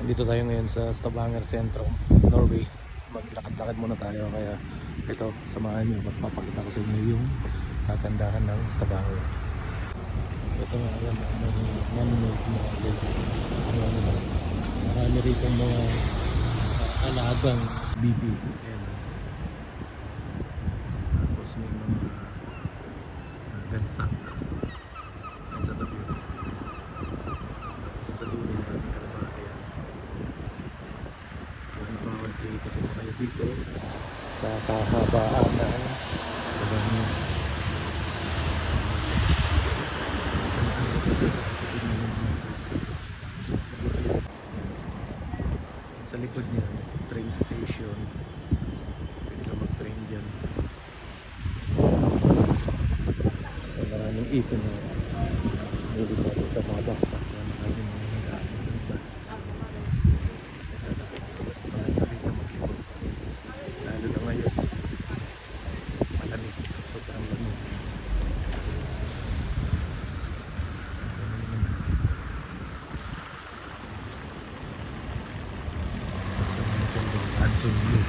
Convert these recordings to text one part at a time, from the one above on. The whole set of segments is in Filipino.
Nandito tayo ngayon sa Stavanger Centrum, Norway. Maglakad-lakad muna tayo kaya ito, samahan niyo at mapakita ko sa inyo yung kagandahan ng Stavanger. Ito nga, ayan, may man-made na lake. Ano, ano, marami rito mga uh, alagang bibi. Ayan. Tapos may mga uh, gansak. Ayan sa tabi. Tapos sa dulo maraming kalapate yan. Kaya nakakakita po kayo dito sa kahabaan ng Stavanger. Sa likod niya, train station. Pwede ka mag-train dyan. So, maraming ipon na rin sa mga bus stop na maraming mga higaan ng bus. Maganda rin na mag-ipon. Lalo na ngayon. Malamig. Sobrang lamig. Ganun naman. Hudson Blue.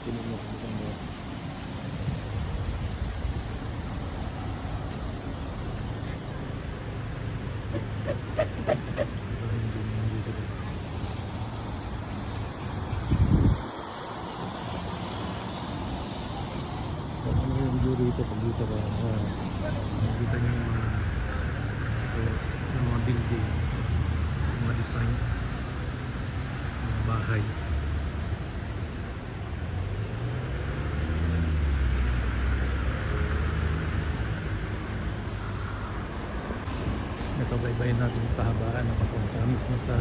Tingnan mo kung ano. Rito pag dito ka? ah, Nakikita niyo yung mga yung mga building, yung mga design, mga bahay. Ito baybayin natin yung kahabaan na papunta mismo sa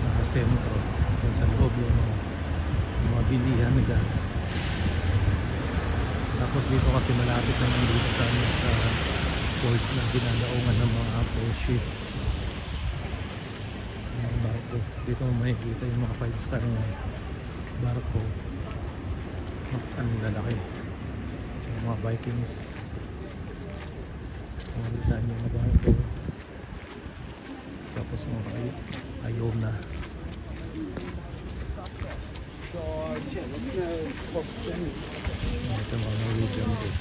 mga sentro, sa loob yung mga, yung mga bilihan nila. Tapos dito kasi malapit naman dito sa, ano, sa port na ginagaungan ng mga apple ship. Mga barko. Dito mo makikita yung mga 5 star na barko. Ang lalaki. Yung mga Vikings. Makikita niyo yung mga barko. Tapos mga ay ayaw na. Ito mga Norwegian din.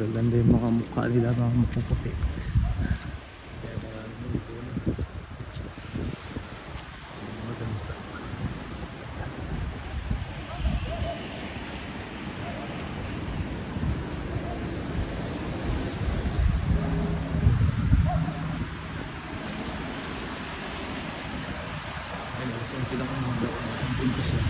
Gaganda yung mga mukha nila, mga mapuputi. Kaya maraming ipon. Ayun, gusto ko silang umaga. Ang pinto siya.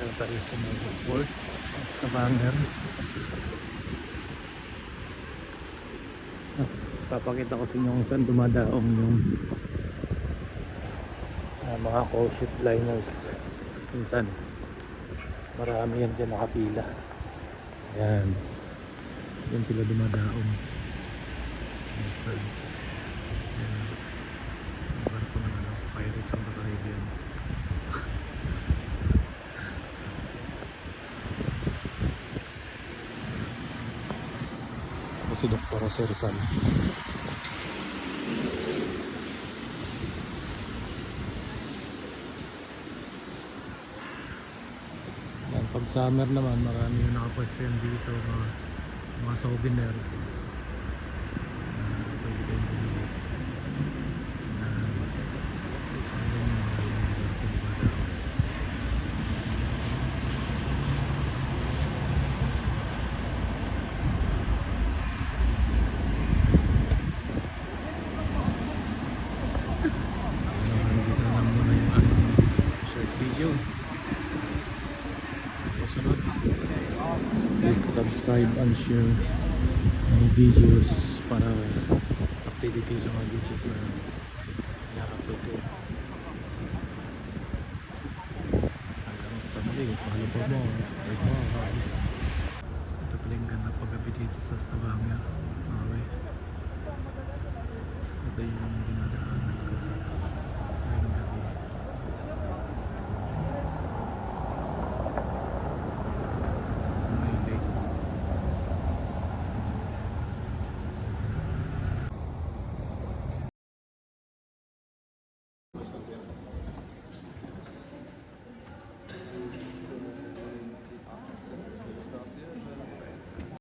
Na tayo sa mga port sa Banger. Ah, Papakita ko sa inyo kung saan dumadaong yung ah, mga call ship liners. Minsan, marami yan dyan nakapila. Ayan. Yan sila dumadaong. Ayan. Si Dr. Jose Rizal. Yan, pag summer naman, marami yung nakapwesto yan dito, mga, mga souvenir. Ah, pwede kayong bumili. Ah, ano yung mga yung mga pinagdadaaw. Subscribe and share ng videos para updated kayo sa mga videos na i-upload ko. Hanggang sa muli, follow po mo. Ito pala yung ganda paggabi dito sa Stabanga. Okay. Ito yung dinadaanan ko sa